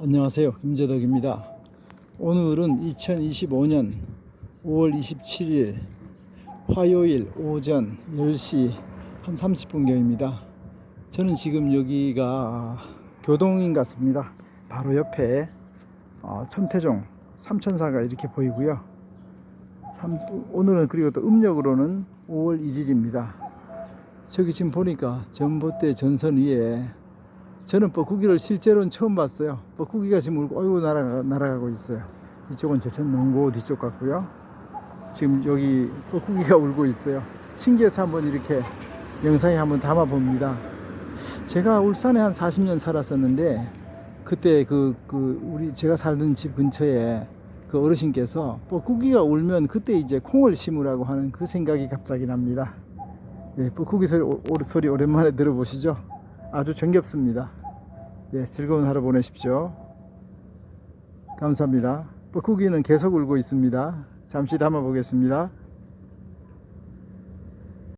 안녕하세요. 김재덕입니다. 오늘은 2025년 5월 27일 화요일 오전 10시 한 30분경입니다. 저는 지금 여기가 교동인 같습니다. 바로 옆에 어, 천태종 삼천사가 이렇게 보이고요. 삼- 오늘은 그리고 또 음력으로는 5월 1일입니다. 저기 지금 보니까 전봇대 전선 위에 저는 뻐꾸기를 실제로는 처음 봤어요. 뻐꾸기가 지금 울고 어이구 날아가, 날아가고 있어요. 이쪽은 제천 농고 뒤쪽 같고요. 지금 여기 뻐꾸기가 울고 있어요. 신기해서 한번 이렇게 영상에 한번 담아 봅니다. 제가 울산에 한 40년 살았었는데 그때 그, 그 우리 제가 살던 집 근처에 그 어르신께서 뻐꾸기가 울면 그때 이제 콩을 심으라고 하는 그 생각이 갑자기 납니다. 예, 뻐꾸기 소리, 오- 오- 소리 오랜만에 들어보시죠? 아주 정겹습니다. 예, 즐거운 하루 보내십시오. 감사합니다. 뻐꾸기는 계속 울고 있습니다. 잠시 담아 보겠습니다.